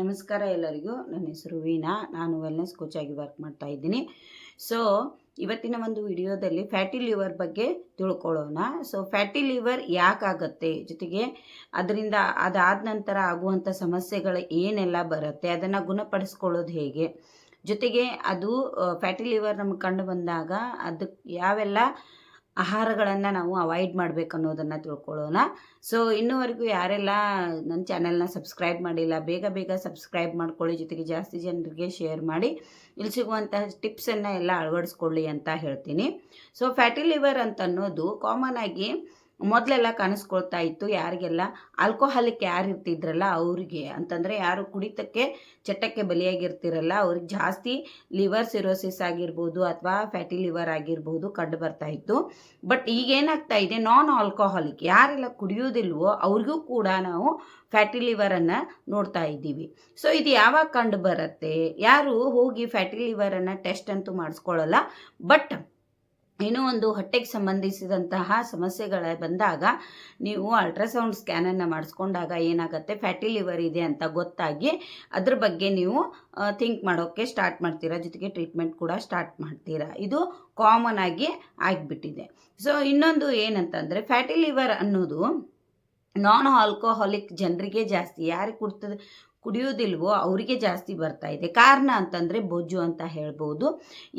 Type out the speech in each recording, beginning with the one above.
ನಮಸ್ಕಾರ ಎಲ್ಲರಿಗೂ. ನನ್ನ ಹೆಸರು ವೀಣಾ. ನಾನು ವೆಲ್ನೆಸ್ ಕೋಚ್ ಆಗಿ ವರ್ಕ್ ಮಾಡ್ತಾ ಇದ್ದೀನಿ. ಸೊ ಇವತ್ತಿನ ಒಂದು ವಿಡಿಯೋದಲ್ಲಿ ಫ್ಯಾಟಿ ಲಿವರ್ ಬಗ್ಗೆ ತಿಳ್ಕೊಳ್ಳೋಣ. ಸೊ ಫ್ಯಾಟಿ ಲಿವರ್ ಯಾಕಾಗತ್ತೆ? ಜೊತೆಗೆ ಅದರಿಂದ ಅದಾದ ನಂತರ ಆಗುವಂಥ ಸಮಸ್ಯೆಗಳು ಏನೆಲ್ಲ ಬರುತ್ತೆ? ಅದನ್ನು ಗುಣಪಡಿಸ್ಕೊಳ್ಳೋದು ಹೇಗೆ? ಜೊತೆಗೆ ಅದು ಫ್ಯಾಟಿ ಲಿವರ್ ನಮಗೆ ಕಂಡು ಬಂದಾಗ ಅದಕ್ಕೆ ಯಾವೆಲ್ಲ ಆಹಾರಗಳನ್ನು ನಾವು ಅವಾಯ್ಡ್ ಮಾಡಬೇಕು ಅನ್ನೋದನ್ನು ತಿಳ್ಕೊಳ್ಳೋಣ. ಸೊ ಇನ್ನೂವರೆಗೂ ಯಾರೆಲ್ಲ ನನ್ನ ಚಾನೆಲ್ನ ಸಬ್ಸ್ಕ್ರೈಬ್ ಮಾಡಿಲ್ಲ, ಬೇಗ ಬೇಗ ಸಬ್ಸ್ಕ್ರೈಬ್ ಮಾಡ್ಕೊಳ್ಳಿ, ಜೊತೆಗೆ ಜಾಸ್ತಿ ಜನರಿಗೆ ಶೇರ್ ಮಾಡಿ. ಇಲ್ಲಿ ಸಿಗುವಂತಹ ಟಿಪ್ಸನ್ನು ಎಲ್ಲ ಅಳವಡಿಸ್ಕೊಳ್ಳಿ ಅಂತ ಹೇಳ್ತೀನಿ. ಸೊ ಫ್ಯಾಟಿ ಲಿವರ್ ಅಂತ ಅನ್ನೋದು ಕಾಮನ್ ಆಗಿ ಮೊದಲೆಲ್ಲ ಕಾಣಿಸ್ಕೊಳ್ತಾ ಇತ್ತು ಯಾರಿಗೆಲ್ಲ ಆಲ್ಕೋಹಾಲಿಕ್ ಯಾರು ಇರ್ತಿದ್ರಲ್ಲ ಅವರಿಗೆ. ಅಂತಂದರೆ ಯಾರು ಕುಡಿತಕ್ಕೆ, ಚಟ್ಟಕ್ಕೆ ಬಲಿಯಾಗಿರ್ತಿರಲ್ಲ, ಅವ್ರಿಗೆ ಜಾಸ್ತಿ ಲಿವರ್ ಸಿರೋಸಿಸ್ ಆಗಿರ್ಬೋದು ಅಥವಾ ಫ್ಯಾಟಿ ಲಿವರ್ ಆಗಿರ್ಬೋದು ಕಂಡು ಬರ್ತಾ ಇತ್ತು. ಬಟ್ ಈಗೇನಾಗ್ತಾ ಇದೆ ನಾನ್ ಆಲ್ಕೋಹಾಲಿಕ್ ಯಾರೆಲ್ಲ ಕುಡಿಯೋದಿಲ್ವೋ ಅವ್ರಿಗೂ ಕೂಡ ನಾವು ಫ್ಯಾಟಿ ಲಿವರನ್ನು ನೋಡ್ತಾ ಇದ್ದೀವಿ. ಸೊ ಇದು ಯಾವಾಗ ಕಂಡು ಬರುತ್ತೆ? ಯಾರು ಹೋಗಿ ಫ್ಯಾಟಿ ಲಿವರನ್ನು ಟೆಸ್ಟ್ ಅಂತೂ ಮಾಡಿಸ್ಕೊಳ್ಳಲ್ಲ ಬಟ್ ಏನೋ ಒಂದು ಹೊಟ್ಟೆಗೆ ಸಂಬಂಧಿಸಿದಂತಹ ಸಮಸ್ಯೆಗಳ ಬಂದಾಗ ನೀವು ಅಲ್ಟ್ರಾಸೌಂಡ್ ಸ್ಕ್ಯಾನನ್ನು ಮಾಡಿಸ್ಕೊಂಡಾಗ ಏನಾಗುತ್ತೆ? ಫ್ಯಾಟಿ ಲಿವರ್ ಇದೆ ಅಂತ ಗೊತ್ತಾಗಿ ಅದ್ರ ಬಗ್ಗೆ ನೀವು ಥಿಂಕ್ ಮಾಡೋಕ್ಕೆ ಸ್ಟಾರ್ಟ್ ಮಾಡ್ತೀರಾ? ಜೊತೆಗೆ ಟ್ರೀಟ್ಮೆಂಟ್ ಕೂಡ ಸ್ಟಾರ್ಟ್ ಮಾಡ್ತೀರಾ? ಇದು ಕಾಮನ್ ಆಗಿ ಆಗಿಬಿಟ್ಟಿದೆ. ಸೊ ಇನ್ನೊಂದು ಏನಂತಂದರೆ ಫ್ಯಾಟಿ ಲಿವರ್ ಅನ್ನೋದು ನಾನ್ ಆಲ್ಕೋಹಾಲಿಕ್ ಜನರಿಗೆ ಜಾಸ್ತಿ ಯಾರಿಗೆ ಕುಡ್ತದೆ? ಕುಡಿಯೋದಿಲ್ವೋ ಅವರಿಗೆ ಜಾಸ್ತಿ ಬರ್ತಾ ಇದೆ. ಕಾರಣ ಅಂತಂದರೆ ಬೊಜ್ಜು ಅಂತ ಹೇಳ್ಬೋದು.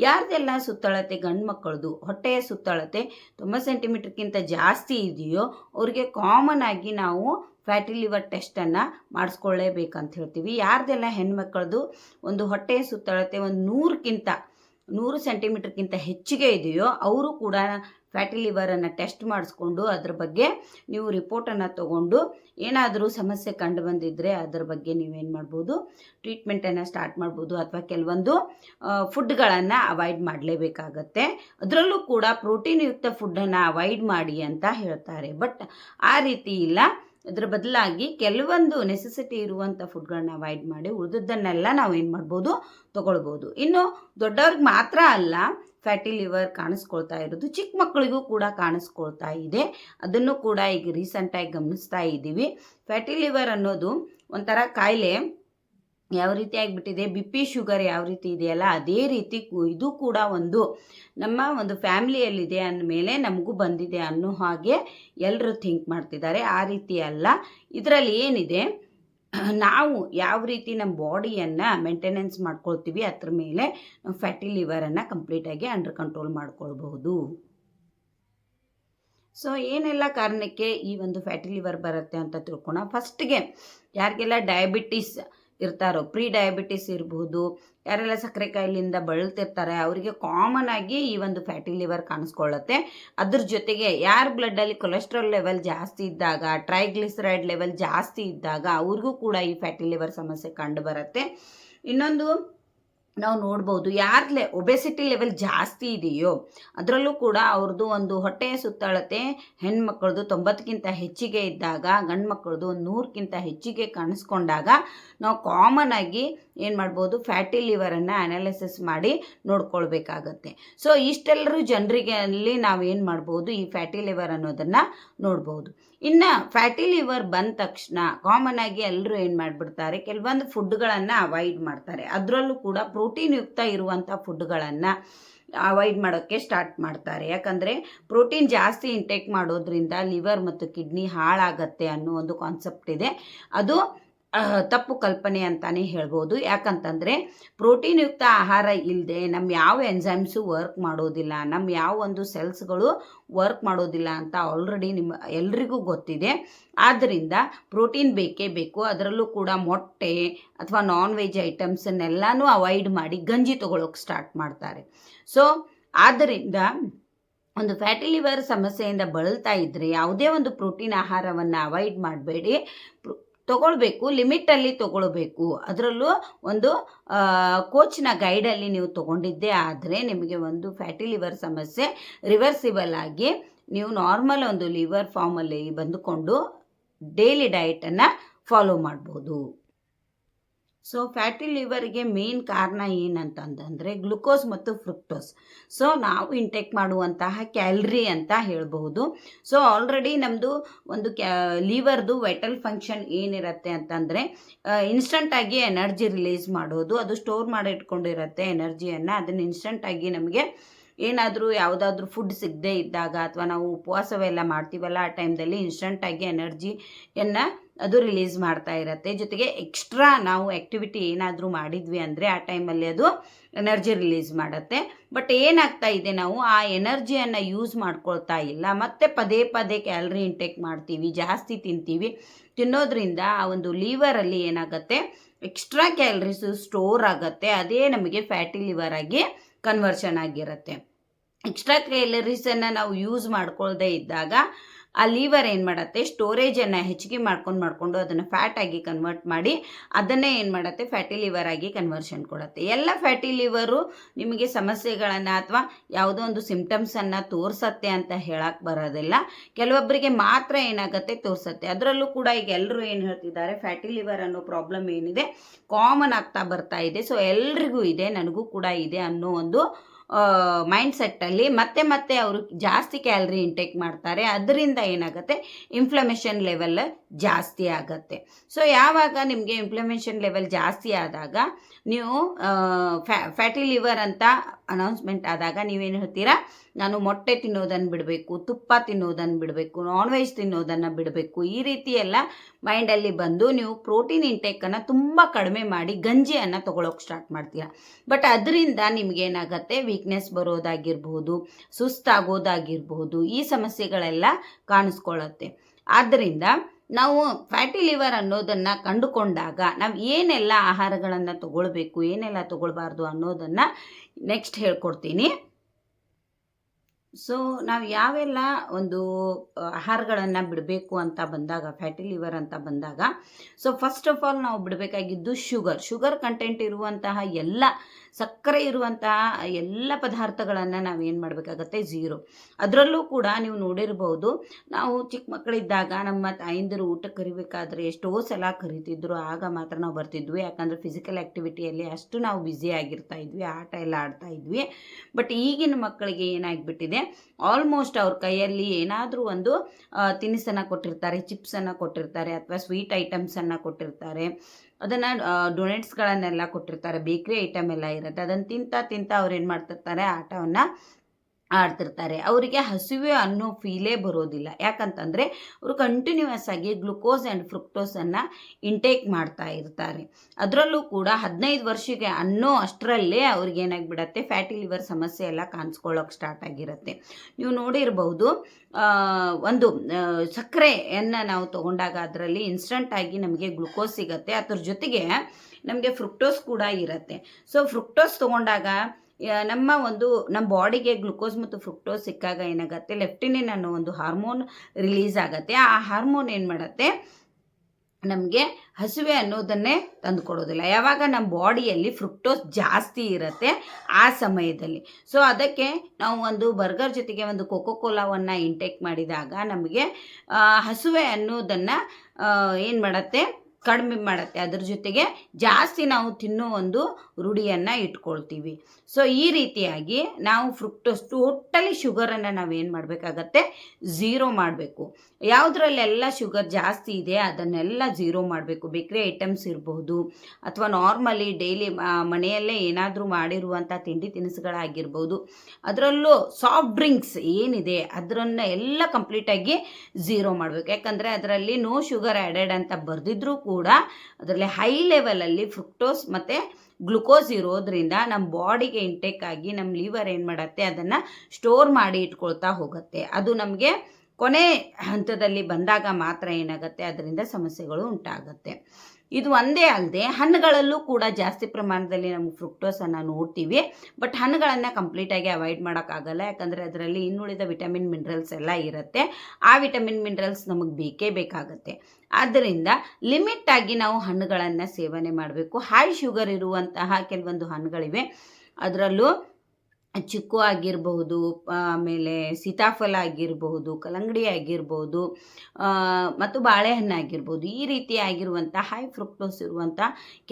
ಯಾರ್ದೆಲ್ಲ ಸುತ್ತಳತೆ ಗಂಡು ಮಕ್ಕಳದು, ಹೊಟ್ಟೆಯ ಸುತ್ತಳತೆ ತೊಂಬತ್ತು ಸೆಂಟಿಮೀಟ್ರ್ಗಿಂತ ಜಾಸ್ತಿ ಇದೆಯೋ ಅವ್ರಿಗೆ ಕಾಮನ್ ಆಗಿ ನಾವು ಫ್ಯಾಟಿ ಲಿವರ್ ಟೆಸ್ಟನ್ನು ಮಾಡಿಸ್ಕೊಳ್ಳೇಬೇಕಂತ ಹೇಳ್ತೀವಿ. ಯಾರ್ದೆಲ್ಲ ಹೆಣ್ಮಕ್ಳದು ಒಂದು ಹೊಟ್ಟೆಯ ಸುತ್ತಳತೆ ಒಂದು ನೂರಕ್ಕಿಂತ ನೂರು ಸೆಂಟಿಮೀಟ್ರ್ಗಿಂತ ಹೆಚ್ಚಿಗೆ ಇದೆಯೋ ಅವರು ಕೂಡ ಫ್ಯಾಟಿ ಲಿವರನ್ನು ಟೆಸ್ಟ್ ಮಾಡಿಸ್ಕೊಂಡು ಅದ್ರ ಬಗ್ಗೆ ನೀವು ರಿಪೋರ್ಟನ್ನು ತಗೊಂಡು ಏನಾದರೂ ಸಮಸ್ಯೆ ಕಂಡು ಬಂದಿದ್ದರೆ ಅದ್ರ ಬಗ್ಗೆ ನೀವೇನು ಮಾಡ್ಬೋದು, ಟ್ರೀಟ್ಮೆಂಟನ್ನು ಸ್ಟಾರ್ಟ್ ಮಾಡ್ಬೋದು ಅಥವಾ ಕೆಲವೊಂದು ಫುಡ್ಗಳನ್ನು ಅವಾಯ್ಡ್ ಮಾಡಲೇಬೇಕಾಗತ್ತೆ. ಅದರಲ್ಲೂ ಕೂಡ ಪ್ರೋಟೀನ್ ಯುಕ್ತ ಫುಡ್ಡನ್ನು ಅವಾಯ್ಡ್ ಮಾಡಿ ಅಂತ ಹೇಳ್ತಾರೆ. ಬಟ್ ಆ ರೀತಿ ಇಲ್ಲ. ಅದ್ರ ಬದಲಾಗಿ ಕೆಲವೊಂದು ನೆಸೆಸಿಟಿ ಇರುವಂಥ ಫುಡ್ಗಳನ್ನ ಅವಾಯ್ಡ್ ಮಾಡಿ ಉಳಿದದ್ದನ್ನೆಲ್ಲ ನಾವು ಏನು ಮಾಡ್ಬೋದು ತೊಗೊಳ್ಬೋದು. ಇನ್ನು ದೊಡ್ಡವ್ರಿಗೆ ಮಾತ್ರ ಅಲ್ಲ ಫ್ಯಾಟಿ ಲಿವರ್ ಕಾಣಿಸ್ಕೊಳ್ತಾ ಇರೋದು ಚಿಕ್ಕ ಮಕ್ಕಳಿಗೂ ಕೂಡ ಕಾಣಿಸ್ಕೊಳ್ತಾ ಇದೆ. ಅದನ್ನು ಕೂಡ ಈಗ ರೀಸೆಂಟಾಗಿ ಗಮನಿಸ್ತಾ ಇದ್ದೀವಿ ಫ್ಯಾಟಿ ಲಿವರ್ ಅನ್ನೋದು ಒಂಥರ ಕಾಯಿಲೆ ಯಾವ ರೀತಿ ಆಗಿಬಿಟ್ಟಿದೆ? ಬಿ ಪಿ ಶುಗರ್ ಯಾವ ರೀತಿ ಇದೆಯಲ್ಲ, ಅದೇ ರೀತಿ ಇದು ಕೂಡ ಒಂದು ನಮ್ಮ ಒಂದು ಫ್ಯಾಮಿಲಿಯಲ್ಲಿದೆ ಅಂದಮೇಲೆ ನಮಗೂ ಬಂದಿದೆ ಅನ್ನೋ ಹಾಗೆ ಎಲ್ಲರೂ ಥಿಂಕ್ ಮಾಡ್ತಿದ್ದಾರೆ. ಆ ರೀತಿ ಅಲ್ಲ. ಇದರಲ್ಲಿ ಏನಿದೆ? ನಾವು ಯಾವ ರೀತಿ ನಮ್ಮ ಬಾಡಿಯನ್ನು ಮೇಂಟೆನೆನ್ಸ್ ಮಾಡ್ಕೊಳ್ತೀವಿ, ಅದ್ರ ಮೇಲೆ ಫ್ಯಾಟಿ ಲಿವರನ್ನು ಕಂಪ್ಲೀಟಾಗಿ ಅಂಡರ್ ಕಂಟ್ರೋಲ್ ಮಾಡ್ಕೊಳ್ಬಹುದು. ಸೊ, ಏನೆಲ್ಲ ಕಾರಣಕ್ಕೆ ಈ ಒಂದು ಫ್ಯಾಟಿ ಲಿವರ್ ಬರುತ್ತೆ ಅಂತ ತಿಳ್ಕೊಣ ಫಸ್ಟ್ಗೆ ಯಾರಿಗೆಲ್ಲ ಡಯಾಬಿಟಿಸ್ ಇರ್ತಾರೋ ಪ್ರೀ ಡಯಾಬಿಟಿಸ್ ಇರ್ಬೋದು, ಯಾರೆಲ್ಲ ಸಕ್ಕರೆ ಕಾಯಿಲೆಯಿಂದ ಬಳಲ್ತಿರ್ತಾರೆ, ಅವರಿಗೆ ಕಾಮನ್ ಆಗಿ ಈ ಒಂದು ಫ್ಯಾಟಿ ಲಿವರ್ ಕಾಣಿಸ್ಕೊಳ್ಳುತ್ತೆ. ಅದ್ರ ಜೊತೆಗೆ ಯಾರ ಬ್ಲಡ್ಡಲ್ಲಿ ಕೊಲೆಸ್ಟ್ರಾಲ್ ಲೆವೆಲ್ ಜಾಸ್ತಿ ಇದ್ದಾಗ ಟ್ರೈಗ್ಲಿಸರೈಡ್ ಲೆವೆಲ್ ಜಾಸ್ತಿ ಇದ್ದಾಗ, ಅವ್ರಿಗೂ ಕೂಡ ಈ ಫ್ಯಾಟಿ ಲಿವರ್ ಸಮಸ್ಯೆ ಕಂಡು ಬರುತ್ತೆ. ಇನ್ನೊಂದು ನಾವು ನೋಡ್ಬೋದು ಯಾರ್ಲೆ ಒಬೆಸಿಟಿ ಲೆವೆಲ್ ಜಾಸ್ತಿ ಇದೆಯೋ, ಅದರಲ್ಲೂ ಕೂಡ ಅವ್ರದ್ದು ಒಂದು ಹೊಟ್ಟೆಯ ಸುತ್ತಳತೆ ಹೆಣ್ಮಕ್ಳದ್ದು ತೊಂಬತ್ತಕ್ಕಿಂತ ಹೆಚ್ಚಿಗೆ ಇದ್ದಾಗ ಗಂಡು ಮಕ್ಕಳದು ಒಂದು ನೂರಕ್ಕಿಂತ ಹೆಚ್ಚಿಗೆ ಕಾಣಿಸ್ಕೊಂಡಾಗ, ನಾವು ಕಾಮನ್ ಆಗಿ ಏನು ಮಾಡ್ಬೋದು ಫ್ಯಾಟಿ ಲಿವರನ್ನು ಅನಾಲಿಸಿಸ್ ಮಾಡಿ ನೋಡ್ಕೊಳ್ಬೇಕಾಗತ್ತೆ. ಸೊ ಇಷ್ಟೆಲ್ಲರೂ ಜನರಿಗೆ ಅಲ್ಲಿ ನಾವು ಏನು ಮಾಡ್ಬೋದು, ಈ ಫ್ಯಾಟಿ ಲಿವರ್ ಅನ್ನೋದನ್ನು ನೋಡ್ಬೋದು. ಇನ್ನು ಫ್ಯಾಟಿ ಲಿವರ್ ಬಂದ ತಕ್ಷಣ ಕಾಮನ್ ಆಗಿ ಎಲ್ಲರೂ ಏನು ಮಾಡಿಬಿಡ್ತಾರೆ, ಕೆಲವೊಂದು ಫುಡ್ಗಳನ್ನು ಅವಾಯ್ಡ್ ಮಾಡ್ತಾರೆ. ಅದರಲ್ಲೂ ಕೂಡ ಪ್ರೋಟೀನ್ ಯುಕ್ತ ಇರುವಂಥ ಫುಡ್ಗಳನ್ನು ಅವಾಯ್ಡ್ ಮಾಡೋಕ್ಕೆ ಸ್ಟಾರ್ಟ್ ಮಾಡ್ತಾರೆ. ಯಾಕಂದರೆ ಪ್ರೋಟೀನ್ ಜಾಸ್ತಿ ಇಂಟೇಕ್ ಮಾಡೋದ್ರಿಂದ ಲಿವರ್ ಮತ್ತು ಕಿಡ್ನಿ ಹಾಳಾಗತ್ತೆ ಅನ್ನೋ ಒಂದು ಕಾನ್ಸೆಪ್ಟ್ ಇದೆ. ಅದು ತಪ್ಪು ಕಲ್ಪನೆ ಅಂತಾನೆ ಹೇಳ್ಬೋದು. ಯಾಕಂತಂದರೆ ಪ್ರೋಟೀನ್ ಯುಕ್ತ ಆಹಾರ ಇಲ್ಲದೆ ನಮ್ಮ ಯಾವ ಎನ್ಝೈಮ್ಸು ವರ್ಕ್ ಮಾಡೋದಿಲ್ಲ ನಮ್ಮ ಯಾವ ಒಂದು ಸೆಲ್ಸ್ಗಳು ವರ್ಕ್ ಮಾಡೋದಿಲ್ಲ ಅಂತ ಆಲ್ರೆಡಿ ನಿಮ್ಮ ಎಲ್ರಿಗೂ ಗೊತ್ತಿದೆ. ಆದ್ದರಿಂದ ಪ್ರೋಟೀನ್ ಬೇಕೇ ಬೇಕು. ಅದರಲ್ಲೂ ಕೂಡ ಮೊಟ್ಟೆ ಅಥವಾ ನಾನ್ ವೆಜ್ ಐಟಮ್ಸನ್ನೆಲ್ಲನೂ ಅವಾಯ್ಡ್ ಮಾಡಿ ಗಂಜಿ ತೊಗೊಳಕ್ಕೆ ಸ್ಟಾರ್ಟ್ ಮಾಡ್ತಾರೆ. ಸೊ ಆದ್ದರಿಂದ ಒಂದು ಫ್ಯಾಟಿ ಲಿವರ್ ಸಮಸ್ಯೆಯಿಂದ ಬಳಲ್ತಾ ಇದ್ದರೆ ಯಾವುದೇ ಒಂದು ಪ್ರೋಟೀನ್ ಆಹಾರವನ್ನು ಅವಾಯ್ಡ್ ಮಾಡಬೇಡಿ. ತಗೊಳ್ಬೇಕು ಲಿಮಿಟಲ್ಲಿ ತಗೊಳ್ಬೇಕು. ಅದರಲ್ಲೂ ಒಂದು ಕೋಚ್ನ ಗೈಡಲ್ಲಿ ನೀವು ತಗೊಂಡಿದ್ದೆ ಆದರೆ ನಿಮಗೆ ಒಂದು ಫ್ಯಾಟಿ ಲಿವರ್ ಸಮಸ್ಯೆ ರಿವರ್ಸಿಬಲ್ ಆಗಿ ನೀವು ನಾರ್ಮಲ್ ಒಂದು ಲಿವರ್ ಫಾರ್ಮಲ್ಲಿ ಬಂದುಕೊಂಡು ಡೈಲಿ ಡಯಟನ್ನು ಫಾಲೋ ಮಾಡ್ಬೋದು. ಸೊ ಫ್ಯಾಟಿ ಲಿವರ್ಗೆ ಮೇನ್ ಕಾರಣ ಏನಂತಂದರೆ ಗ್ಲುಕೋಸ್ ಮತ್ತು ಫ್ರುಕ್ಟೋಸ್ ಸೊ ನಾವು ಇಂಟೇಕ್ ಮಾಡುವಂತಹ ಕ್ಯಾಲ್ರಿ ಅಂತ ಹೇಳಬಹುದು. ಸೊ ಆಲ್ರೆಡಿ ನಮ್ಮದು ಒಂದು ಕ್ಯಾ ಲಿವರ್ದು ವೈಟಲ್ ಫಂಕ್ಷನ್ ಏನಿರುತ್ತೆ ಅಂತಂದರೆ ಇನ್ಸ್ಟಂಟಾಗಿ ಎನರ್ಜಿ ರಿಲೀಸ್ ಮಾಡೋದು. ಅದು ಸ್ಟೋರ್ ಮಾಡಿ ಇಟ್ಕೊಂಡಿರುತ್ತೆ ಎನರ್ಜಿಯನ್ನು ಅದನ್ನು ಇನ್ಸ್ಟಂಟಾಗಿ ನಮಗೆ ಏನಾದರೂ ಯಾವುದಾದ್ರೂ ಫುಡ್ ಸಿಗದೇ ಇದ್ದಾಗ ಅಥವಾ ನಾವು ಉಪವಾಸವೆಲ್ಲ ಮಾಡ್ತೀವಲ್ಲ ಆ ಟೈಮ್ದಲ್ಲಿ ಇನ್ಸ್ಟಂಟಾಗಿ ಎನರ್ಜಿಯನ್ನು ಅದು ರಿಲೀಸ್ ಮಾಡ್ತಾ ಇರತ್ತೆ. ಜೊತೆಗೆ ಎಕ್ಸ್ಟ್ರಾ ನಾವು ಆ್ಯಕ್ಟಿವಿಟಿ ಏನಾದರೂ ಮಾಡಿದ್ವಿ ಅಂದರೆ ಆ ಟೈಮಲ್ಲಿ ಅದು ಎನರ್ಜಿ ರಿಲೀಸ್ ಮಾಡುತ್ತೆ. ಬಟ್ ಏನಾಗ್ತಾ ಇದೆ ನಾವು ಆ ಎನರ್ಜಿಯನ್ನು ಯೂಸ್ ಮಾಡ್ಕೊಳ್ತಾ ಇಲ್ಲ. ಮತ್ತೆ ಪದೇ ಪದೇ ಕ್ಯಾಲ್ರಿ ಇಂಟೇಕ್ ಮಾಡ್ತೀವಿ, ಜಾಸ್ತಿ ತಿಂತೀವಿ. ತಿನ್ನೋದ್ರಿಂದ ಆ ಒಂದು ಲೀವರಲ್ಲಿ ಏನಾಗುತ್ತೆ? ಎಕ್ಸ್ಟ್ರಾ ಕ್ಯಾಲರೀಸು ಸ್ಟೋರ್ ಆಗುತ್ತೆ. ಅದೇ ನಮಗೆ ಫ್ಯಾಟಿ ಲಿವರ್ ಆಗಿ ಕನ್ವರ್ಷನ್ ಆಗಿರುತ್ತೆ. ಎಕ್ಸ್ಟ್ರಾ ಕ್ಯಾಲರೀಸನ್ನು ನಾವು ಯೂಸ್ ಮಾಡ್ಕೊಳ್ದೇ ಇದ್ದಾಗ ಆ ಲೀವರ್ ಏನು ಮಾಡುತ್ತೆ? ಸ್ಟೋರೇಜನ್ನು ಹೆಚ್ಚಿಗೆ ಮಾಡ್ಕೊಂಡು ಮಾಡಿಕೊಂಡು ಅದನ್ನು ಫ್ಯಾಟ್ ಆಗಿ ಕನ್ವರ್ಟ್ ಮಾಡಿ ಅದನ್ನೇ ಏನು ಮಾಡುತ್ತೆ? ಫ್ಯಾಟಿ ಲಿವರ್ ಆಗಿ ಕನ್ವರ್ಷನ್ ಕೊಡುತ್ತೆ. ಎಲ್ಲ ಫ್ಯಾಟಿ ಲಿವರು ನಿಮಗೆ ಸಮಸ್ಯೆಗಳನ್ನು ಅಥವಾ ಯಾವುದೋ ಒಂದು ಸಿಂಪ್ಟಮ್ಸನ್ನು ತೋರಿಸತ್ತೆ ಅಂತ ಹೇಳಕ್ಕೆ ಬರೋದಿಲ್ಲ. ಕೆಲವೊಬ್ಬರಿಗೆ ಮಾತ್ರ ಏನಾಗುತ್ತೆ? ತೋರಿಸತ್ತೆ. ಅದರಲ್ಲೂ ಕೂಡ ಈಗ ಎಲ್ಲರೂ ಏನು ಹೇಳ್ತಿದ್ದಾರೆ? ಫ್ಯಾಟಿ ಲಿವರ್ ಅನ್ನೋ ಪ್ರಾಬ್ಲಮ್ ಏನಿದೆ? ಕಾಮನ್ ಆಗ್ತಾ ಬರ್ತಾ ಇದೆ. ಸೊ ಎಲ್ರಿಗೂ ಇದೆ, ನನಗೂ ಕೂಡ ಇದೆ ಅನ್ನೋ ಒಂದು ಮೈಂಡ್ ಸೆಟ್ಟಲ್ಲಿ ಮತ್ತೆ ಮತ್ತೆ ಅವರು ಜಾಸ್ತಿ ಕ್ಯಾಲ್ರಿ ಇಂಟೇಕ್ ಮಾಡ್ತಾರೆ. ಅದರಿಂದ ಏನಾಗುತ್ತೆ? ಇನ್ಫ್ಲಮೇಷನ್ ಲೆವೆಲ್ ಜಾಸ್ತಿ ಆಗುತ್ತೆ. ಸೊ ಯಾವಾಗ ನಿಮಗೆ ಇನ್ಫ್ಲಮೇಷನ್ ಲೆವೆಲ್ ಜಾಸ್ತಿ ಆದಾಗ, ನೀವು ಫ್ಯಾ ಫ್ಯಾಟಿ ಲಿವರ್ ಅಂತ ಅನೌನ್ಸ್ಮೆಂಟ್ ಆದಾಗ ನೀವೇನು ಹೇಳ್ತೀರಾ? ನಾನು ಮೊಟ್ಟೆ ತಿನ್ನೋದನ್ನು ಬಿಡಬೇಕು, ತುಪ್ಪ ತಿನ್ನೋದನ್ನು ಬಿಡಬೇಕು ನಾನ್ ವೆಜ್ ತಿನ್ನೋದನ್ನು ಬಿಡಬೇಕು, ಈ ರೀತಿ ಎಲ್ಲ ಮೈಂಡಲ್ಲಿ ಬಂದು ನೀವು ಪ್ರೋಟೀನ್ ಇಂಟೇಕನ್ನು ತುಂಬ ಕಡಿಮೆ ಮಾಡಿ ಗಂಜಿಯನ್ನು ತೊಗೊಳೋಕೆ ಸ್ಟಾರ್ಟ್ ಮಾಡ್ತೀರಾ ಬಟ್ ಅದರಿಂದ ನಿಮಗೇನಾಗತ್ತೆ ವೀಕ್ನೆಸ್ ಬರೋದಾಗಿರ್ಬೋದು, ಸುಸ್ತಾಗೋದಾಗಿರ್ಬೋದು, ಈ ಸಮಸ್ಯೆಗಳೆಲ್ಲ ಕಾಣಿಸ್ಕೊಳ್ಳುತ್ತೆ ಆದ್ದರಿಂದ ನಾವು ಫ್ಯಾಟಿ ಲಿವರ್ ಅನ್ನೋದನ್ನು ಕಂಡುಕೊಂಡಾಗ ನಾವು ಏನೆಲ್ಲ ಆಹಾರಗಳನ್ನು ತಗೊಳ್ಬೇಕು, ಏನೆಲ್ಲ ತಗೊಳ್ಬಾರ್ದು ಅನ್ನೋದನ್ನು ನೆಕ್ಸ್ಟ್ ಹೇಳ್ಕೊಡ್ತೀನಿ. ಸೊ ನಾವು ಯಾವೆಲ್ಲ ಒಂದು ಆಹಾರಗಳನ್ನು ಬಿಡಬೇಕು ಅಂತ ಬಂದಾಗ ಫ್ಯಾಟಿ ಲಿವರ್ ಅಂತ ಬಂದಾಗ ಸೊ ಫಸ್ಟ್ ಆಫ್ ಆಲ್ ನಾವು ಬಿಡಬೇಕಾಗಿದ್ದು ಶುಗರ್ ಶುಗರ್ ಕಂಟೆಂಟ್ ಇರುವಂತಹ ಎಲ್ಲ, ಸಕ್ಕರೆ ಇರುವಂತಹ ಎಲ್ಲ ಪದಾರ್ಥಗಳನ್ನು ನಾವು ಏನು ಮಾಡಬೇಕಾಗತ್ತೆ? ಝೀರೋ ಅದರಲ್ಲೂ ಕೂಡ ನೀವು ನೋಡಿರ್ಬೋದು, ನಾವು ಚಿಕ್ಕ ಮಕ್ಕಳಿದ್ದಾಗ ನಮ್ಮ ತಾಯಿಂದರು ಊಟ ಕರಿಬೇಕಾದ್ರೆ ಎಷ್ಟೋ ಸಲ ಕರಿತಿದ್ರು, ಆಗ ಮಾತ್ರ ನಾವು ಬರ್ತಿದ್ವಿ. ಯಾಕಂದರೆ ಫಿಸಿಕಲ್ ಆ್ಯಕ್ಟಿವಿಟಿಯಲ್ಲಿ ಅಷ್ಟು ನಾವು ಬ್ಯುಸಿ ಆಗಿರ್ತಾ ಇದ್ವಿ, ಆಟ ಎಲ್ಲ ಆಡ್ತಾ ಇದ್ವಿ. ಬಟ್ ಈಗಿನ ಮಕ್ಕಳಿಗೆ ಏನಾಗಿಬಿಟ್ಟಿದೆ ಆಲ್ಮೋಸ್ಟ್ ಅವ್ರ ಕೈಯಲ್ಲಿ ಏನಾದರೂ ಒಂದು ತಿನಿಸನ್ನು ಕೊಟ್ಟಿರ್ತಾರೆ, ಚಿಪ್ಸನ್ನು ಕೊಟ್ಟಿರ್ತಾರೆ ಅಥವಾ ಸ್ವೀಟ್ ಐಟಮ್ಸನ್ನು ಕೊಟ್ಟಿರ್ತಾರೆ. ಅದನ್ನು ಡೊನೆಟ್ಸ್ಗಳನ್ನೆಲ್ಲ ಕೊಟ್ಟಿರ್ತಾರೆ. ಬೇಕ್ರಿ ಐಟಮ್ ಎಲ್ಲ ಇರುತ್ತೆ. ಅದನ್ನು ತಿಂತ ತಿಂತ ಅವ್ರು ಏನು ಮಾಡ್ತಿರ್ತಾರೆ, ಆಟವನ್ನು ಆಡ್ತಿರ್ತಾರೆ. ಅವರಿಗೆ ಹಸಿವೆ ಅನ್ನೋ ಫೀಲೇ ಬರೋದಿಲ್ಲ. ಯಾಕಂತಂದರೆ ಅವರು ಕಂಟಿನ್ಯೂಯಸ್ ಆಗಿ ಗ್ಲುಕೋಸ್ ಆ್ಯಂಡ್ ಫ್ರುಕ್ಟೋಸನ್ನು ಇಂಟೇಕ್ ಮಾಡ್ತಾ ಇರ್ತಾರೆ. ಅದರಲ್ಲೂ ಕೂಡ ಹದಿನೈದು ವರ್ಷಕ್ಕೆ ಅನ್ನೋ ಅಷ್ಟರಲ್ಲೇ ಅವ್ರಿಗೆ ಏನಾಗಿಬಿಡತ್ತೆ ಫ್ಯಾಟಿ ಲಿವರ್ ಸಮಸ್ಯೆ ಎಲ್ಲ ಕಾಣಿಸ್ಕೊಳ್ಳೋಕೆ ಸ್ಟಾರ್ಟ್ ಆಗಿರುತ್ತೆ. ನೀವು ನೋಡಿರ್ಬೋದು ಒಂದು ಸಕ್ಕರೆಯನ್ನು ನಾವು ತಗೊಂಡಾಗ ಅದರಲ್ಲಿ ಇನ್ಸ್ಟಂಟಾಗಿ ನಮಗೆ ಗ್ಲುಕೋಸ್ ಸಿಗುತ್ತೆ. ಅದ್ರ ಜೊತೆಗೆ ನಮಗೆ ಫ್ರುಕ್ಟೋಸ್ ಕೂಡ ಇರುತ್ತೆ. ಸೊ ಫ್ರುಕ್ಟೋಸ್ ತೊಗೊಂಡಾಗ ನಮ್ಮ ಒಂದು, ನಮ್ಮ ಬಾಡಿಗೆ ಗ್ಲುಕೋಸ್ ಮತ್ತು ಫ್ರುಕ್ಟೋಸ್ ಸಿಕ್ಕಾಗ ಏನಾಗುತ್ತೆ? ಲೆಫ್ಟಿನಿನ್ ಅನ್ನೋ ಒಂದು ಹಾರ್ಮೋನ್ ರಿಲೀಸ್ ಆಗುತ್ತೆ. ಆ ಹಾರ್ಮೋನ್ ಏನು ಮಾಡುತ್ತೆ? ನಮಗೆ ಹಸಿವೆ ಅನ್ನೋದನ್ನೇ ತಂದು ಕೊಡೋದಿಲ್ಲ ಯಾವಾಗ ನಮ್ಮ ಬಾಡಿಯಲ್ಲಿ ಫ್ರುಕ್ಟೋಸ್ ಜಾಸ್ತಿ ಇರುತ್ತೆ, ಆ ಸಮಯದಲ್ಲಿ. ಸೊ ಅದಕ್ಕೆ ನಾವು ಒಂದು ಬರ್ಗರ್ ಜೊತೆಗೆ ಒಂದು ಕೋಕೋ ಕೋಲಾವನ್ನು ಇಂಟೇಕ್ ಮಾಡಿದಾಗ ನಮಗೆ ಹಸುವೆ ಅನ್ನೋದನ್ನು ಏನು ಮಾಡುತ್ತೆ? ಕಡಿಮೆ ಮಾಡುತ್ತೆ. ಅದ್ರ ಜೊತೆಗೆ ಜಾಸ್ತಿ ನಾವು ತಿನ್ನೋ ಒಂದು ರೂಢಿಯನ್ನು ಇಟ್ಕೊಳ್ತೀವಿ. ಸೊ ಈ ರೀತಿಯಾಗಿ ನಾವು ಫ್ರುಕ್ಟೋಸ್ ಟೋಟಲಿ ಶುಗರನ್ನು ನಾವೇನು ಮಾಡಬೇಕಾಗತ್ತೆ? ಝೀರೋ ಮಾಡಬೇಕು. ಯಾವುದ್ರಲ್ಲೆಲ್ಲ ಶುಗರ್ ಜಾಸ್ತಿ ಇದೆ, ಅದನ್ನೆಲ್ಲ ಝೀರೋ ಮಾಡಬೇಕು. ಬೇಕ್ರಿ ಐಟಮ್ಸ್ ಇರಬಹುದು ಅಥವಾ ನಾರ್ಮಲಿ ಡೈಲಿ ಮನೆಯಲ್ಲೇ ಏನಾದರೂ ಮಾಡಿರುವಂಥ ತಿಂಡಿ ತಿನಿಸುಗಳಾಗಿರ್ಬೋದು, ಅದರಲ್ಲೂ ಸಾಫ್ಟ್ ಡ್ರಿಂಕ್ಸ್ ಏನಿದೆ, ಅದರನ್ನ ಎಲ್ಲ ಕಂಪ್ಲೀಟಾಗಿ ಝೀರೋ ಮಾಡಬೇಕು. ಯಾಕಂದರೆ ಅದರಲ್ಲಿ ನೋ ಶುಗರ್ ಆ್ಯಡೆಡ್ ಅಂತ ಬರೆದಿದ್ರೂ ಕೂಡ ಅದರಲ್ಲಿ ಹೈ ಲೆವೆಲಲ್ಲಿ ಫ್ರುಕ್ಟೋಸ್ ಮತ್ತು ಗ್ಲುಕೋಸ್ ಇರೋದ್ರಿಂದ ನಮ್ಮ ಬಾಡಿಗೆ ಇಂಟೇಕ್ ಆಗಿ ನಮ್ಮ ಲಿವರ್ ಏನು ಮಾಡುತ್ತೆ, ಅದನ್ನು ಸ್ಟೋರ್ ಮಾಡಿ ಇಟ್ಕೊಳ್ತಾ ಹೋಗುತ್ತೆ. ಅದು ನಮಗೆ ಕೊನೆ ಹಂತದಲ್ಲಿ ಬಂದಾಗ ಮಾತ್ರ ಏನಾಗುತ್ತೆ, ಅದರಿಂದ ಸಮಸ್ಯೆಗಳು ಉಂಟಾಗುತ್ತೆ. ಇದು ಒಂದೇ ಅಲ್ಲದೆ ಹಣ್ಣುಗಳಲ್ಲೂ ಕೂಡ ಜಾಸ್ತಿ ಪ್ರಮಾಣದಲ್ಲಿ ನಮಗೆ ಫ್ರುಕ್ಟೋಸನ್ನು ನೋಡ್ತೀವಿ. ಬಟ್ ಹಣ್ಣುಗಳನ್ನು ಕಂಪ್ಲೀಟಾಗಿ ಅವಾಯ್ಡ್ ಮಾಡೋಕ್ಕಾಗಲ್ಲ. ಯಾಕಂದರೆ ಅದರಲ್ಲಿ ಇನ್ನುಳಿದ ವಿಟಮಿನ್ ಮಿನರಲ್ಸ್ ಎಲ್ಲ ಇರುತ್ತೆ. ಆ ವಿಟಮಿನ್ ಮಿನರಲ್ಸ್ ನಮಗೆ ಬೇಕೇ ಬೇಕಾಗುತ್ತೆ. ಆದ್ದರಿಂದ ಆಗಿ ನಾವು ಹಣ್ಣುಗಳನ್ನು ಸೇವನೆ ಮಾಡಬೇಕು. ಹೈ ಶುಗರ್ ಇರುವಂತಹ ಕೆಲವೊಂದು ಹಣ್ಣುಗಳಿವೆ. ಅದರಲ್ಲೂ ಚಿಕ್ಕು ಆಗಿರಬಹುದು, ಆಮೇಲೆ ಸೀತಾಫಲ ಆಗಿರಬಹುದು, ಕಲ್ಲಂಗಡಿ ಆಗಿರ್ಬೋದು ಮತ್ತು ಬಾಳೆಹಣ್ಣು ಆಗಿರ್ಬೋದು ಈ ರೀತಿ ಆಗಿರುವಂಥ ಹೈ ಫ್ರುಕ್ಟೋಸ್ ಇರುವಂಥ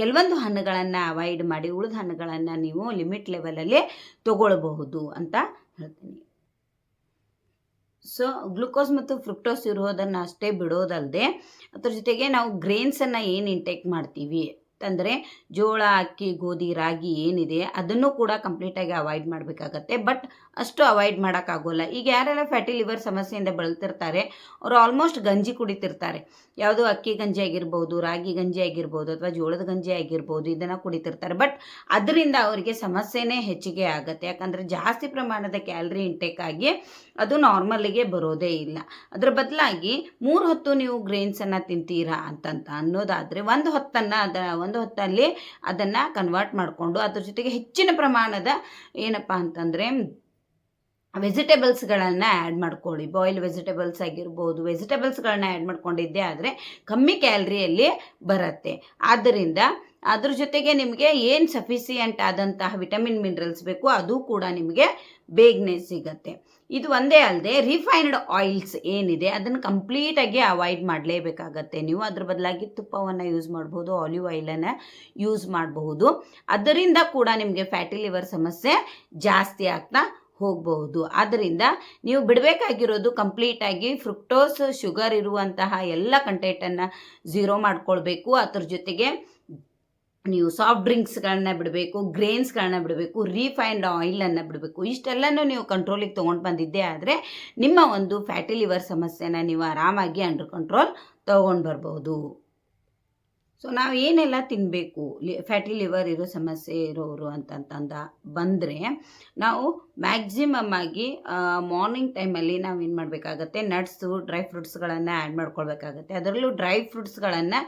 ಕೆಲವೊಂದು ಹಣ್ಣುಗಳನ್ನು ಅವಾಯ್ಡ್ ಮಾಡಿ, ಉಳಿದ ಹಣ್ಣುಗಳನ್ನು ನೀವು ಲಿಮಿಟ್ ಲೆವೆಲಲ್ಲಿ ತಗೊಳ್ಬಹುದು ಅಂತ ಹೇಳ್ತೀನಿ. ಸೊ ಗ್ಲುಕೋಸ್ ಮತ್ತು ಫ್ರುಕ್ಟೋಸ್ ಇರೋದನ್ನು ಅಷ್ಟೇ ಬಿಡೋದಲ್ಲದೆ ಅದ್ರ ಜೊತೆಗೆ ನಾವು ಗ್ರೇನ್ಸನ್ನು ಏನು ಇಂಟೇಕ್ ಮಾಡ್ತೀವಿ? ಅಂತಂದರೆ ಜೋಳ, ಅಕ್ಕಿ, ಗೋಧಿ, ರಾಗಿ ಏನಿದೆ ಅದನ್ನು ಕೂಡ ಕಂಪ್ಲೀಟಾಗಿ ಅವಾಯ್ಡ್ ಮಾಡಬೇಕಾಗತ್ತೆ. ಬಟ್ ಅಷ್ಟು ಅವಾಯ್ಡ್ ಮಾಡೋಕ್ಕಾಗೋಲ್ಲ. ಈಗ ಯಾರೆಲ್ಲ ಫ್ಯಾಟಿ ಲಿವರ್ ಸಮಸ್ಯೆಯಿಂದ ಬಳಲ್ತಿರ್ತಾರೆ, ಅವರು ಆಲ್ಮೋಸ್ಟ್ ಗಂಜಿ ಕುಡಿತಿರ್ತಾರೆ. ಯಾವುದು ಅಕ್ಕಿ ಗಂಜಿ ಆಗಿರ್ಬೋದು, ರಾಗಿ ಗಂಜಿ ಆಗಿರ್ಬೋದು, ಅಥವಾ ಜೋಳದ ಗಂಜಿ ಆಗಿರ್ಬೋದು, ಇದನ್ನು ಕುಡಿತಿರ್ತಾರೆ. ಬಟ್ ಅದರಿಂದ ಅವರಿಗೆ ಸಮಸ್ಯೆನೇ ಹೆಚ್ಚಿಗೆ ಆಗುತ್ತೆ. ಯಾಕಂದರೆ ಜಾಸ್ತಿ ಪ್ರಮಾಣದ ಕ್ಯಾಲರಿ ಇಂಟೇಕ್ ಆಗಿ ಅದು ನಾರ್ಮಲ್ಗೆ ಬರೋದೇ ಇಲ್ಲ. ಅದರ ಬದಲಾಗಿ ಮೂರು ಹೊತ್ತು ನೀವು ಗ್ರೇನ್ಸನ್ನು ತಿಂತೀರಾ ಅಂತಂತ ಅನ್ನೋದಾದರೆ ಒಂದು ಹೊತ್ತನ್ನು ಅದ, ಒಂದು ಹೊತ್ತಲ್ಲಿ ಅದನ್ನು ಕನ್ವರ್ಟ್ ಮಾಡಿಕೊಂಡು ಅದ್ರ ಜೊತೆಗೆ ಹೆಚ್ಚಿನ ಪ್ರಮಾಣದ ಏನಪ್ಪ ಅಂತಂದರೆ ವೆಜಿಟೇಬಲ್ಸ್ಗಳನ್ನು ಆ್ಯಡ್ ಮಾಡ್ಕೊಳ್ಳಿ. ಬಾಯ್ಲ್ ವೆಜಿಟೇಬಲ್ಸ್ ಆಗಿರ್ಬೋದು ವೆಜಿಟೇಬಲ್ಸ್ಗಳನ್ನ ಆ್ಯಡ್ ಮಾಡ್ಕೊಂಡಿದ್ದೆ ಆದರೆ ಕಮ್ಮಿ ಕ್ಯಾಲ್ರಿಯಲ್ಲಿ ಬರುತ್ತೆ. ಆದ್ದರಿಂದ ಅದ್ರ ಜೊತೆಗೆ ನಿಮಗೆ ಏನು ಸಫಿಸಿಯೆಂಟ್ ಆದಂತಹ ವಿಟಮಿನ್ ಮಿನರಲ್ಸ್ ಬೇಕು ಅದು ಕೂಡ ನಿಮಗೆ ಬೇಗನೆ ಸಿಗತ್ತೆ. ಇದು ಒಂದೇ ಅಲ್ಲದೆ ರಿಫೈನ್ಡ್ ಆಯಿಲ್ಸ್ ಏನಿದೆ, ಅದನ್ನು ಕಂಪ್ಲೀಟಾಗಿ ಅವಾಯ್ಡ್ ಮಾಡಲೇಬೇಕಾಗತ್ತೆ. ನೀವು ಅದ್ರ ಬದಲಾಗಿ ತುಪ್ಪವನ್ನು ಯೂಸ್ ಮಾಡ್ಬೋದು ಆಲಿವ್ ಆಯಿಲನ್ನು ಯೂಸ್ ಮಾಡಬಹುದು. ಅದರಿಂದ ಕೂಡ ನಿಮಗೆ ಫ್ಯಾಟಿ ಲಿವರ್ ಸಮಸ್ಯೆ ಜಾಸ್ತಿ ಆಗ್ತಾ ಹೋಗಬಹುದು. ಆದ್ದರಿಂದ ನೀವು ಬಿಡಬೇಕಾಗಿರೋದು ಕಂಪ್ಲೀಟಾಗಿ ಫ್ರುಕ್ಟೋಸ್ ಶುಗರ್ ಇರುವಂತಹ ಎಲ್ಲ ಕಂಟೆಂಟನ್ನು ಝೀರೋ ಮಾಡ್ಕೊಳ್ಬೇಕು. ಅದ್ರ ಜೊತೆಗೆ ನೀವು ಸಾಫ್ಟ್ ಡ್ರಿಂಕ್ಸ್ಗಳನ್ನ ಬಿಡಬೇಕು ಗ್ರೇನ್ಸ್ಗಳನ್ನ ಬಿಡಬೇಕು ರೀಫೈನ್ಡ್ ಆಯಿಲನ್ನು ಬಿಡಬೇಕು. ಇಷ್ಟೆಲ್ಲನೂ ನೀವು ಕಂಟ್ರೋಲಿಗೆ ತೊಗೊಂಡು ಬಂದಿದ್ದೇ ಆದರೆ ನಿಮ್ಮ ಒಂದು ಫ್ಯಾಟಿ ಲಿವರ್ ಸಮಸ್ಯೆನ ನೀವು ಆರಾಮಾಗಿ ಅಂಡರ್ ಕಂಟ್ರೋಲ್ ತೊಗೊಂಡು ಬರ್ಬೋದು. ಸೊ ನಾವು ಏನೆಲ್ಲ ತಿನ್ನಬೇಕು ಲಿ ಫ್ಯಾಟಿ ಲಿವರ್ ಇರೋ ಸಮಸ್ಯೆ ಇರೋರು ಅಂತಂತಂದ ಬಂದರೆ, ನಾವು ಮ್ಯಾಕ್ಸಿಮಮ್ ಆಗಿ ಮಾರ್ನಿಂಗ್ ಟೈಮಲ್ಲಿ ನಾವು ಏನು ಮಾಡಬೇಕಾಗತ್ತೆ? ನಟ್ಸು ಡ್ರೈ ಫ್ರೂಟ್ಸ್ಗಳನ್ನು ಆ್ಯಡ್ ಮಾಡ್ಕೊಳ್ಬೇಕಾಗತ್ತೆ. ಅದರಲ್ಲೂ ಡ್ರೈ ಫ್ರೂಟ್ಸ್ಗಳನ್ನು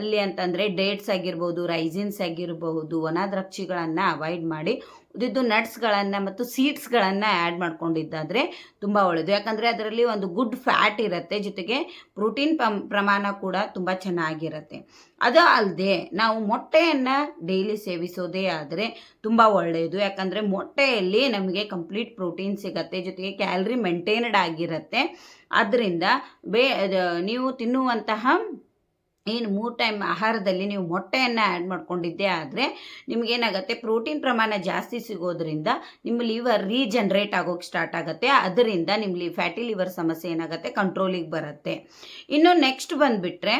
ಅಲ್ಲಿ ಅಂತಂದರೆ ಡೇಟ್ಸ್ ಆಗಿರ್ಬೋದು ರೈಸಿನ್ಸ್ ಆಗಿರಬಹುದು ಒಣ ದ್ರಾಕ್ಷಿಗಳನ್ನು ಅವಾಯ್ಡ್ ಮಾಡಿ ಉಳಿದಿದ್ದು ನಟ್ಸ್ಗಳನ್ನು ಮತ್ತು ಸೀಡ್ಸ್ಗಳನ್ನು ಆ್ಯಡ್ ಮಾಡ್ಕೊಂಡಿದ್ದಾದರೆ ತುಂಬ ಒಳ್ಳೆಯದು ಯಾಕಂದರೆ ಅದರಲ್ಲಿ ಒಂದು ಗುಡ್ ಫ್ಯಾಟ್ ಇರುತ್ತೆ, ಜೊತೆಗೆ ಪ್ರೋಟೀನ್ ಪ್ರಮಾಣ ಕೂಡ ತುಂಬ ಚೆನ್ನಾಗಿರುತ್ತೆ. ಅದು ಅಲ್ಲದೆ ನಾವು ಮೊಟ್ಟೆಯನ್ನು ಡೈಲಿ ಸೇವಿಸೋದೇ ಆದರೆ ತುಂಬ ಒಳ್ಳೆಯದು ಯಾಕಂದರೆ ಮೊಟ್ಟೆಯಲ್ಲಿ ನಮಗೆ ಕಂಪ್ಲೀಟ್ ಪ್ರೋಟೀನ್ ಸಿಗುತ್ತೆ, ಜೊತೆಗೆ ಕ್ಯಾಲ್ರಿ ಮೇಂಟೈನ್ಡ್ ಆಗಿರುತ್ತೆ. ಆದ್ದರಿಂದ ಬೇ ನೀವು ತಿನ್ನುವಂತಹ ಏನು ಮೂರು ಟೈಮ್ ಆಹಾರದಲ್ಲಿ ನೀವು ಮೊಟ್ಟೆಯನ್ನು ಆ್ಯಡ್ ಮಾಡ್ಕೊಂಡಿದ್ದೇ ಆದರೆ ನಿಮಗೇನಾಗುತ್ತೆ? ಪ್ರೋಟೀನ್ ಪ್ರಮಾಣ ಜಾಸ್ತಿ ಸಿಗೋದ್ರಿಂದ ನಿಮ್ಮ ಲಿವರ್ ರೀಜನ್ರೇಟ್ ಆಗೋಕ್ಕೆ ಸ್ಟಾರ್ಟ್ ಆಗುತ್ತೆ. ಅದರಿಂದ ನಿಮ್ಮ ಫ್ಯಾಟಿ ಲಿವರ್ ಸಮಸ್ಯೆ ಏನಾಗುತ್ತೆ? ಕಂಟ್ರೋಲಿಗೆ ಬರುತ್ತೆ. ಇನ್ನು ನೆಕ್ಸ್ಟ್ ಬಂದುಬಿಟ್ರೆ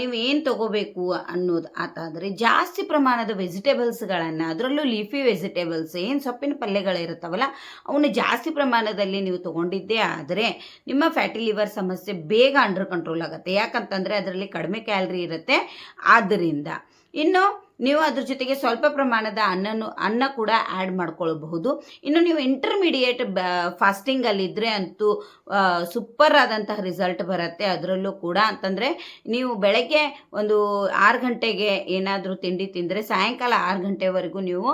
ನೀವು ಏನು ತಗೋಬೇಕು ಅನ್ನೋದು ಆತಾದರೆ ಜಾಸ್ತಿ ಪ್ರಮಾಣದ ವೆಜಿಟೇಬಲ್ಸ್ಗಳನ್ನು, ಅದರಲ್ಲೂ ಲೀಫಿ ವೆಜಿಟೇಬಲ್ಸ್, ಏನು ಸೊಪ್ಪಿನ ಪಲ್ಯಗಳಿರುತ್ತವಲ್ಲ ಅವನ್ನ ಜಾಸ್ತಿ ಪ್ರಮಾಣದಲ್ಲಿ ನೀವು ತೊಗೊಂಡಿದ್ದೇ ಆದರೆ ನಿಮ್ಮ ಫ್ಯಾಟಿ ಲಿವರ್ ಸಮಸ್ಯೆ ಬೇಗ ಅಂಡರ್ ಕಂಟ್ರೋಲ್ ಆಗುತ್ತೆ. ಯಾಕಂತಂದರೆ ಅದರಲ್ಲಿ ಕಡಿಮೆ ಕ್ಯಾಲ್ರಿ ಇರುತ್ತೆ. ಆದ್ದರಿಂದ ಇನ್ನು ನೀವು ಅದ್ರ ಜೊತೆಗೆ ಸ್ವಲ್ಪ ಪ್ರಮಾಣದ ಅನ್ನನು ಅನ್ನ ಕೂಡ ಆ್ಯಡ್ ಮಾಡ್ಕೊಳ್ಬಹುದು. ಇನ್ನು ನೀವು ಇಂಟರ್ಮೀಡಿಯೇಟ್ ಬ ಫಾಸ್ಟಿಂಗಲ್ಲಿದ್ದರೆ ಅಂತೂ ಸೂಪರ್ ಆದಂತಹ ರಿಸಲ್ಟ್ ಬರುತ್ತೆ. ಅದರಲ್ಲೂ ಕೂಡ ಅಂತಂದರೆ ನೀವು ಬೆಳಗ್ಗೆ ಒಂದು ಆರು ಗಂಟೆಗೆ ಏನಾದರೂ ತಿಂಡಿ ತಿಂದರೆ ಸಾಯಂಕಾಲ ಆರು ಗಂಟೆವರೆಗೂ ನೀವು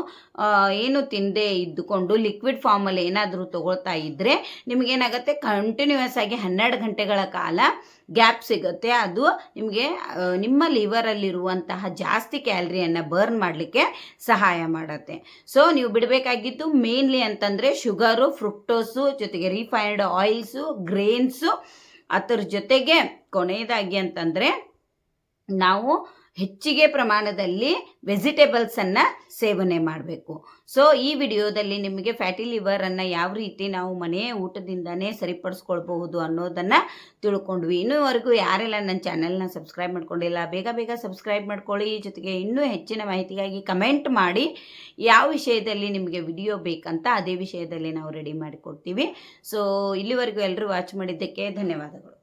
ಏನು ತಿಂದೇ ಇದ್ದುಕೊಂಡು ಲಿಕ್ವಿಡ್ ಫಾರ್ಮಲ್ಲಿ ಏನಾದರೂ ತಗೊಳ್ತಾ ಇದ್ದರೆ ನಿಮಗೇನಾಗುತ್ತೆ? ಕಂಟಿನ್ಯೂಯಸ್ ಆಗಿ ಹನ್ನೆರಡು ಗಂಟೆಗಳ ಕಾಲ ಗ್ಯಾಪ್ ಸಿಗುತ್ತೆ. ಅದು ನಿಮಗೆ ನಿಮ್ಮ ಲಿವರಲ್ಲಿರುವಂತಹ ಜಾಸ್ತಿ ಕ್ಯಾಲ್ರಿಯನ್ನು ಬರ್ನ್ ಮಾಡಲಿಕ್ಕೆ ಸಹಾಯ ಮಾಡುತ್ತೆ. ಸೊ ನೀವು ಬಿಡಬೇಕಾಗಿದ್ದು ಮೇನ್ಲಿ ಅಂತಂದರೆ ಶುಗರು ಫ್ರುಕ್ಟೋಸು ಜೊತೆಗೆ ರಿಫೈನ್ಡ್ ಆಯಿಲ್ಸು ಗ್ರೇನ್ಸು ಅದರ ಜೊತೆಗೆ ಕೊನೆಯದಾಗಿ ಅಂತಂದರೆ ನಾವು ಹೆಚ್ಚಿಗೆ ಪ್ರಮಾಣದಲ್ಲಿ ವೆಜಿಟೇಬಲ್ಸನ್ನು ಸೇವನೆ ಮಾಡಬೇಕು. ಸೊ ಈ ವಿಡಿಯೋದಲ್ಲಿ ನಿಮಗೆ ಫ್ಯಾಟಿ ಲಿವರನ್ನು ಯಾವ ರೀತಿ ನಾವು ಮನೆಯ ಊಟದಿಂದನೇ ಸರಿಪಡಿಸ್ಕೊಳ್ಬಹುದು ಅನ್ನೋದನ್ನು ತಿಳ್ಕೊಂಡ್ವಿ. ಇನ್ನೂವರೆಗೂ ಯಾರೆಲ್ಲ ನನ್ನ ಚಾನೆಲ್ನ ಸಬ್ಸ್ಕ್ರೈಬ್ ಮಾಡ್ಕೊಂಡಿಲ್ಲ, ಬೇಗ ಬೇಗ ಸಬ್ಸ್ಕ್ರೈಬ್ ಮಾಡ್ಕೊಳ್ಳಿ. ಜೊತೆಗೆ ಇನ್ನೂ ಹೆಚ್ಚಿನ ಮಾಹಿತಿಗಾಗಿ ಕಮೆಂಟ್ ಮಾಡಿ. ಯಾವ ವಿಷಯದಲ್ಲಿ ನಿಮಗೆ ವಿಡಿಯೋ ಬೇಕಂತ ಅದೇ ವಿಷಯದಲ್ಲಿ ನಾವು ರೆಡಿ ಮಾಡಿಕೊಡ್ತೀವಿ. ಸೊ ಇಲ್ಲಿವರೆಗೂ ಎಲ್ಲರೂ ವಾಚ್ ಮಾಡಿದ್ದಕ್ಕೆ ಧನ್ಯವಾದಗಳು.